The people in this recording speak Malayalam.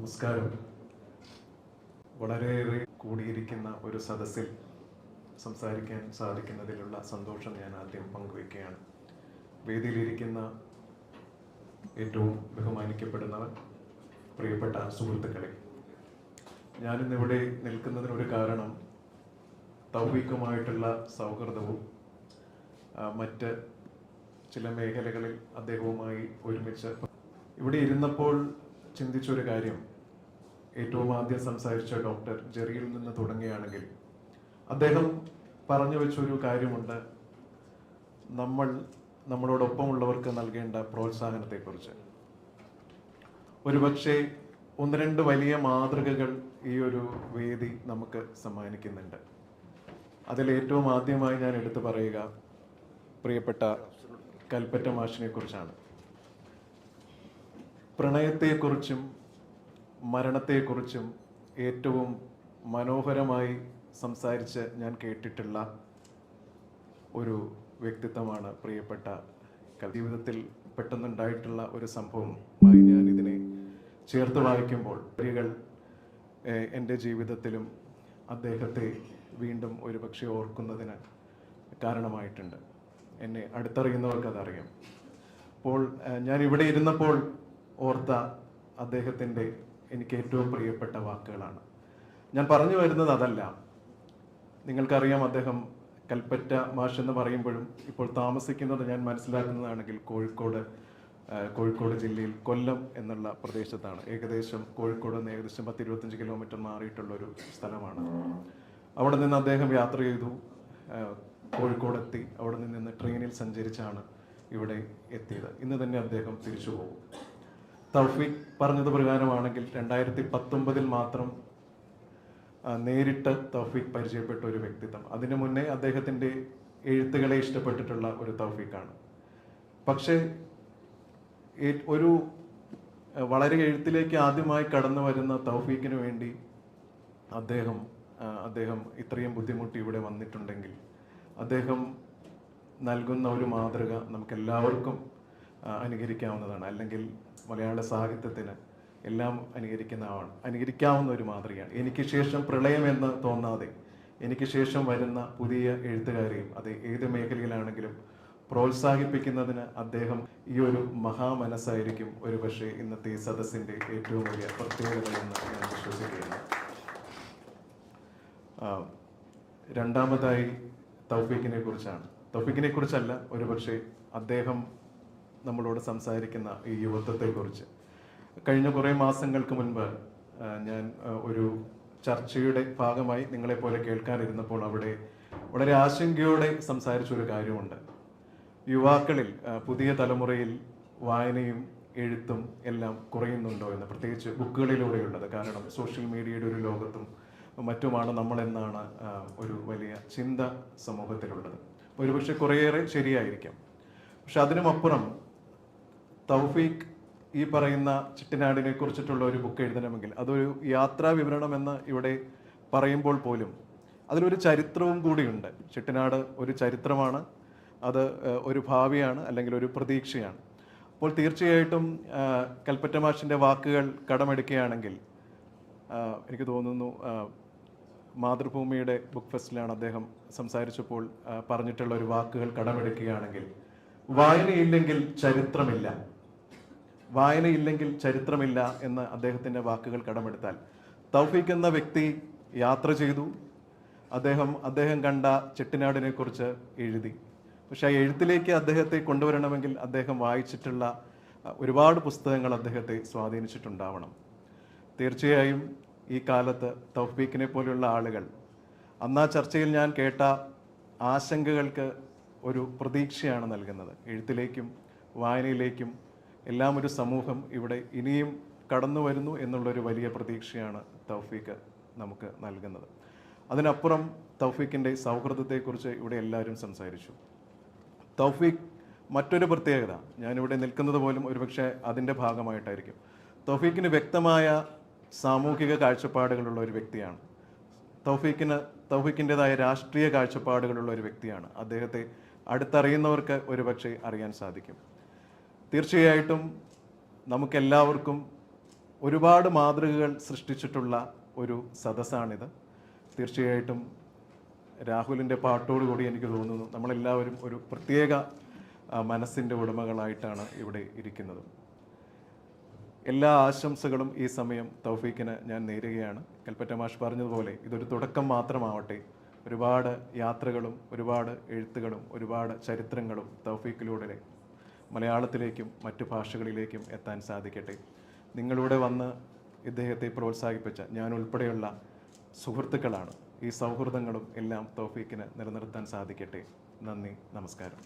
നമസ്കാരം. വളരെയേറെ കൂടിയിരിക്കുന്ന ഒരു സദസ്സിൽ സംസാരിക്കാൻ സാധിക്കുന്നതിലുള്ള സന്തോഷം ഞാൻ ആദ്യം പങ്കുവയ്ക്കുകയാണ് വേദിയിലിരിക്കുന്ന ഏറ്റവും ബഹുമാനിക്കപ്പെടുന്നവർ പ്രിയപ്പെട്ട സുഹൃത്തുക്കളെ ഞാനിന്നിവിടെ നിൽക്കുന്നതിനൊരു കാരണം തൗഫീഖുമായിട്ടുള്ള സൗഹൃദവും മറ്റ് ചില മേഖലകളിൽ അദ്ദേഹവുമായി ഒരുമിച്ച് ഇവിടെ ഇരുന്നപ്പോൾ ചിന്തിച്ചൊരു കാര്യം. ഏറ്റവും ആദ്യം സംസാരിച്ച ഡോക്ടർ ജെറിയിൽ നിന്ന് തുടങ്ങുകയാണെങ്കിൽ അദ്ദേഹം പറഞ്ഞു വെച്ചൊരു കാര്യമുണ്ട്. നമ്മൾ നമ്മളോടൊപ്പമുള്ളവർക്ക് നൽകേണ്ട പ്രോത്സാഹനത്തെക്കുറിച്ച്. ഒരുപക്ഷെ ഒന്ന് രണ്ട് വലിയ മാതൃകകൾ ഈ ഒരു വേദി നമുക്ക് സമ്മാനിക്കുന്നുണ്ട്. അതിൽ ഏറ്റവും ആദ്യമായി ഞാൻ എടുത്തു പറയുക പ്രിയപ്പെട്ട കൽപ്പറ്റ മാഷിനെ കുറിച്ചാണ് പ്രണയത്തെക്കുറിച്ചും മരണത്തെക്കുറിച്ചും ഏറ്റവും മനോഹരമായി സംസാരിച്ച് ഞാൻ കേട്ടിട്ടുള്ള ഒരു വ്യക്തിത്വമാണ് പ്രിയപ്പെട്ട ജീവിതത്തിൽ പെട്ടെന്നുണ്ടായിട്ടുള്ള ഒരു സംഭവമായി ഞാൻ ഇതിനെ ചേർത്ത് വായിക്കുമ്പോൾ വരികൾ എന്റെ ജീവിതത്തിലും അദ്ദേഹത്തെ വീണ്ടും ഒരു പക്ഷേ ഓർക്കുന്നതിന് കാരണമായിട്ടുണ്ട്. എന്നെ അടുത്തറിയുന്നവർക്ക് അതറിയാം അപ്പോൾ ഞാൻ ഇവിടെ ഇരുന്നപ്പോൾ ഓർത്ത അദ്ദേഹത്തിന്റെ എനിക്ക് ഏറ്റവും പ്രിയപ്പെട്ട വാക്കുകളാണ്. ഞാൻ പറഞ്ഞു വരുന്നത് അതല്ല. നിങ്ങൾക്കറിയാം അദ്ദേഹം കൽപ്പറ്റ മാഷ് എന്ന് പറയുമ്പോഴും ഇപ്പോൾ താമസിക്കുന്നത് ഞാൻ മനസ്സിലാക്കുന്നതാണെങ്കിൽ കോഴിക്കോട് കോഴിക്കോട് ജില്ലയിൽ കൊല്ലം എന്നുള്ള പ്രദേശത്താണ്. ഏകദേശം കോഴിക്കോട് നിന്ന് ഏകദേശം പത്ത് ഇരുപത്തഞ്ച് കിലോമീറ്റർ മാറിയിട്ടുള്ള ഒരു സ്ഥലമാണ്. അവിടെ നിന്ന് അദ്ദേഹം യാത്ര ചെയ്തു. കോഴിക്കോടെത്തി അവിടെ നിന്ന് ട്രെയിനിൽ സഞ്ചരിച്ചാണ് ഇവിടെ എത്തിയത്. ഇന്ന് തന്നെ അദ്ദേഹം തിരിച്ചു പോകും. തൗഫീഖ് പറഞ്ഞത് പ്രകാരമാണെങ്കിൽ രണ്ടായിരത്തി പത്തൊമ്പതിൽ മാത്രം നേരിട്ട് തൗഫീഖ് പരിചയപ്പെട്ട ഒരു വ്യക്തിത്വം. അതിനു മുന്നേ അദ്ദേഹത്തിന്റെ എഴുത്തുകളെ ഇഷ്ടപ്പെട്ടിട്ടുള്ള ഒരു തൗഫീഖാണ്. പക്ഷേ ഒരു വളരെ എഴുത്തിലേക്ക് ആദ്യമായി കടന്നു വരുന്ന തൗഫീഖിന് വേണ്ടി അദ്ദേഹം അദ്ദേഹം ഇത്രയും ബുദ്ധിമുട്ടി ഇവിടെ വന്നിട്ടുണ്ടെങ്കിൽ അദ്ദേഹം നൽകുന്ന ഒരു മാതൃക നമുക്ക് എല്ലാവർക്കും ആ, അനുകരിക്കാവുന്നതാണ്. അല്ലെങ്കിൽ മലയാള സാഹിത്യത്തിന് എല്ലാം അനുകരിക്കുന്ന ആളാണ്. അനുകരിക്കാവുന്ന ഒരു മാതൃകയാണ്. എനിക്ക് ശേഷം പ്രളയം എന്ന് തോന്നാതെ എനിക്ക് ശേഷം വരുന്ന പുതിയ എഴുത്തുകാരെയും അത് ഏത് മേഖലയിലാണെങ്കിലും പ്രോത്സാഹിപ്പിക്കുന്നതിന് അദ്ദേഹം ഈ ഒരു മഹാമനസ്സായിരിക്കും. ഒരുപക്ഷെ ഇന്നത്തെ സദസ്സിന്റെ ഏറ്റവും വലിയ പ്രത്യേകത എന്ന് ഞാൻ വിശ്വസിക്കുകയാണ് രണ്ടാമതായി തൗഫീഖിനെ കുറിച്ചാണ്. തൗഫീഖിനെ കുറിച്ചല്ല ഒരുപക്ഷെ അദ്ദേഹം നമ്മളോട് സംസാരിക്കുന്ന ഈ യുവത്വത്തെക്കുറിച്ച്. കഴിഞ്ഞ കുറേ മാസങ്ങൾക്ക് മുൻപ് ഞാൻ ഒരു ചർച്ചയുടെ ഭാഗമായി നിങ്ങളെ നിങ്ങളെപ്പോലെ കേൾക്കാനിരുന്നപ്പോൾ അവിടെ വളരെ ആശങ്കയോടെ സംസാരിച്ചൊരു കാര്യമുണ്ട്. യുവാക്കളിൽ പുതിയ തലമുറയിൽ വായനയും എഴുത്തും എല്ലാം കുറയുന്നുണ്ടോ എന്ന് പ്രത്യേകിച്ച് ബുക്കുകളിലൂടെയുള്ളത്. കാരണം സോഷ്യൽ മീഡിയയുടെ ഒരു ലോകത്തും മറ്റുമാണ് നമ്മളെന്നാണ് ഒരു വലിയ ചിന്ത സമൂഹത്തിലുള്ളത്. ഒരുപക്ഷെ കുറേയേറെ ശരിയായിരിക്കാം. പക്ഷെ അതിനുമപ്പുറം തൗഫീഖ് ഈ പറയുന്ന ചിട്ടനാടിനെ കുറിച്ചിട്ടുള്ള ഒരു ബുക്ക് എഴുതണമെങ്കിൽ അതൊരു യാത്രാ വിവരണം എന്ന് ഇവിടെ പറയുമ്പോൾ പോലും അതിലൊരു ചരിത്രവും കൂടിയുണ്ട്. ചിട്ടനാട് ഒരു ചരിത്രമാണ്. അത് ഒരു ഭാവിയാണ് അല്ലെങ്കിൽ ഒരു പ്രതീക്ഷയാണ്. അപ്പോൾ തീർച്ചയായിട്ടും കൽപ്പറ്റ മാഷിന്റെ വാക്കുകൾ കടമെടുക്കുകയാണെങ്കിൽ എനിക്ക് തോന്നുന്നു മാതൃഭൂമിയുടെ ബുക്ക് ഫെസ്റ്റിലാണ് അദ്ദേഹം സംസാരിച്ചപ്പോൾ പറഞ്ഞിട്ടുള്ള ഒരു വാക്കുകൾ കടമെടുക്കുകയാണെങ്കിൽ വായനയില്ലെങ്കിൽ ചരിത്രമില്ല. വായനയില്ലെങ്കിൽ ചരിത്രമില്ല എന്ന് അദ്ദേഹത്തിന്റെ വാക്കുകൾ കടമെടുത്താൽ. തൗഫീഖ് എന്ന വ്യക്തി യാത്ര ചെയ്തു. അദ്ദേഹം അദ്ദേഹം കണ്ട ചെട്ടിനാടിനെ കുറിച്ച് എഴുതി. പക്ഷെ ആ എഴുത്തിലേക്ക് അദ്ദേഹത്തെ കൊണ്ടുവരണമെങ്കിൽ അദ്ദേഹം വായിച്ചിട്ടുള്ള ഒരുപാട് പുസ്തകങ്ങൾ അദ്ദേഹത്തെ സ്വാധീനിച്ചിട്ടുണ്ടാവണം. തീർച്ചയായും ഈ കാലത്ത് തൗഫീഖിനെ പോലെയുള്ള ആളുകൾ അന്ന് ആ ചർച്ചയിൽ ഞാൻ കേട്ട ആശങ്കകൾക്ക് ഒരു പ്രതീക്ഷയാണ് നൽകുന്നത്. എഴുത്തിലേക്കും വായനയിലേക്കും എല്ലാം ഒരു സമൂഹം ഇവിടെ ഇനിയും കടന്നു വരുന്നു എന്നുള്ളൊരു വലിയ പ്രതീക്ഷയാണ് തൗഫീഖ് നമുക്ക് നൽകുന്നത്. അതിനപ്പുറം തൗഫീഖിന്റെ സൗഹൃദത്തെക്കുറിച്ച് ഇവിടെ എല്ലാവരും സംസാരിച്ചു. തൗഫീഖ് മറ്റൊരു പ്രത്യേകത ഞാനിവിടെ നിൽക്കുന്നത് പോലും ഒരുപക്ഷെ അതിന്റെ ഭാഗമായിട്ടായിരിക്കും. തൗഫീഖിന് വ്യക്തമായ സാമൂഹിക കാഴ്ചപ്പാടുകളുള്ള ഒരു വ്യക്തിയാണ്. തൗഫീഖിന് തൗഫീഖിന്റെതായ രാഷ്ട്രീയ കാഴ്ചപ്പാടുകളുള്ള ഒരു വ്യക്തിയാണ്. അദ്ദേഹത്തെ അടുത്തറിയുന്നവർക്ക് ഒരുപക്ഷെ അറിയാൻ സാധിക്കും. തീർച്ചയായിട്ടും നമുക്കെല്ലാവർക്കും ഒരുപാട് മാതൃകകൾ സൃഷ്ടിച്ചിട്ടുള്ള ഒരു സദസ്സാണിത്. തീർച്ചയായിട്ടും രാഹുലിന്റെ പാട്ടോടുകൂടി എനിക്ക് തോന്നുന്നു നമ്മളെല്ലാവരും ഒരു പ്രത്യേക മനസ്സിന്റെ ഉടമകളായിട്ടാണ് ഇവിടെ ഇരിക്കുന്നത്. എല്ലാ ആശംസകളും ഈ സമയം തൗഫീഖിന് ഞാൻ നേരുകയാണ്. കൽപ്പറ്റ മാഷ് പറഞ്ഞതുപോലെ ഇതൊരു തുടക്കം മാത്രമാവട്ടെ. ഒരുപാട് യാത്രകളും ഒരുപാട് എഴുത്തുകളും ഒരുപാട് ചരിത്രങ്ങളും തൗഫീക്കിലൂടെ മലയാളത്തിലേക്കും മറ്റു ഭാഷകളിലേക്കും എത്താൻ സാധിക്കട്ടെ. നിങ്ങളിവിടെ വന്ന് ഇദ്ദേഹത്തെ പ്രോത്സാഹിപ്പിച്ച ഞാൻ ഉൾപ്പെടെയുള്ള സുഹൃത്തുക്കളാണ്. ഈ സൗഹൃദങ്ങളും എല്ലാം തോഫീക്കിന് നിലനിർത്താൻ സാധിക്കട്ടെ. നന്ദി നമസ്കാരം.